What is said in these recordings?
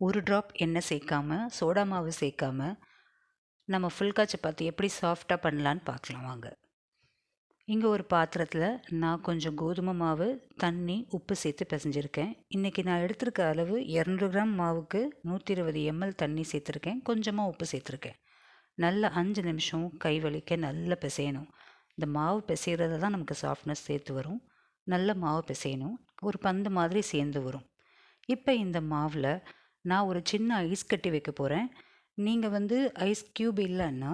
ஒரு ட்ராப் எண்ணெய் சேர்க்காம சோடா மாவு சேர்க்காம நம்ம ஃபுல்கா சப்பாத்தி எப்படி சாஃப்டாக பண்ணலான்னு பார்க்கலாம் வாங்க. இங்கே ஒரு பாத்திரத்தில் நான் கொஞ்சம் கோதுமை மாவு தண்ணி உப்பு சேர்த்து பிசைஞ்சிருக்கேன். இன்றைக்கி நான் எடுத்திருக்க அளவு இரநூறு கிராம் மாவுக்கு நூற்றி இருபது எம்எல் தண்ணி சேர்த்துருக்கேன். கொஞ்சமாக உப்பு சேர்த்துருக்கேன். நல்ல அஞ்சு நிமிஷம் கை வலிக்க நல்லா பிசையணும். இந்த மாவு பிசைகிறது தான் நமக்கு சாஃப்ட்னஸ் சேர்த்து வரும். நல்ல மாவு பிசையணும். ஒரு பந்து மாதிரி சேர்ந்து வரும். இப்போ இந்த மாவில் நான் ஒரு சின்ன ஐஸ் கட்டி வைக்க போகிறேன் நீங்கள் வந்து ஐஸ் க்யூப் இல்லைன்னா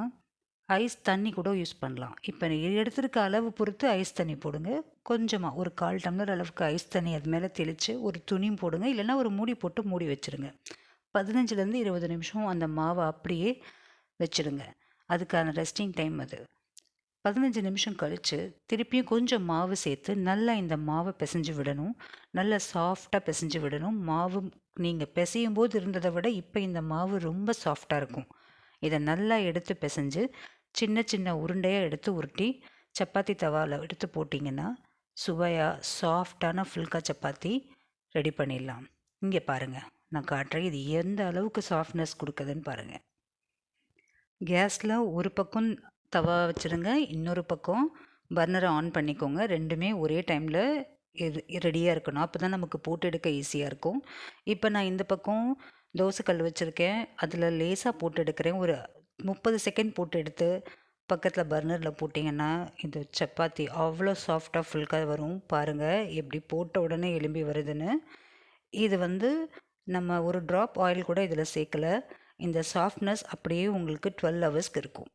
ஐஸ் தண்ணி கூட யூஸ் பண்ணலாம். இப்போ எடுத்திருக்க அளவு பொறுத்து ஐஸ் தண்ணி போடுங்க. கொஞ்சமாக ஒரு கால் டம்ளர் அளவுக்கு ஐஸ் தண்ணி அது மேலே தெளித்து ஒரு துணியும் போடுங்க. இல்லைன்னா ஒரு மூடி போட்டு மூடி வச்சுருங்க. பதினஞ்சுலேருந்து இருபது நிமிஷம் அந்த மாவை அப்படியே வச்சுடுங்க அதுக்கான ரெஸ்டிங் டைம் அது. பதினஞ்சு நிமிஷம் கழித்து திருப்பியும் கொஞ்சம் மாவு சேர்த்து நல்லா இந்த மாவை பிசைஞ்சு விடணும். நல்லா சாஃப்டாக பிசைஞ்சு விடணும். மாவு நீங்கள் பிசையும் போது இருந்ததை விட இப்போ இந்த மாவு ரொம்ப சாஃப்டாக இருக்கும். இதை நல்லா எடுத்து பிசைஞ்சு சின்ன சின்ன உருண்டையாக எடுத்து உருட்டி சப்பாத்தி தவாவில் எடுத்து போட்டிங்கன்னா சுவையாக சாஃப்டான ஃபுல்கா சப்பாத்தி ரெடி பண்ணிடலாம். இங்கே பாருங்கள் நான் காட்டுறேன். இது எந்த அளவுக்கு சாஃப்ட்னஸ் கொடுக்குதுன்னு பாருங்கள் கேஸில் ஒரு பக்கம் தவா வச்சுருங்க. இன்னொரு பக்கம் பர்னரை ஆன் பண்ணிக்கோங்க. ரெண்டுமே ஒரே டைமில் இது ரெடியாக இருக்கணும். அப்போ தான் நமக்கு போட்டு எடுக்க ஈஸியாக இருக்கும். இப்போ நான் இந்த பக்கம் தோசைக்கல் வச்சுருக்கேன். அதில் லேசாக போட்டு எடுக்கிறேன். ஒரு முப்பது செகண்ட் போட்டு எடுத்து பக்கத்தில் பர்னரில் போட்டிங்கன்னா இந்த சப்பாத்தி அவ்வளோ சாஃப்டாக ஃபுல்காக வரும். பாருங்கள் எப்படி போட்ட உடனே எலும்பி வருதுன்னு. இது வந்து நம்ம ஒரு ட்ராப் ஆயில் கூட இதில் சேர்க்கல. இந்த சாஃப்ட்னஸ் அப்படியே உங்களுக்கு டுவெல் ஹவர்ஸ்க்கு இருக்கும்.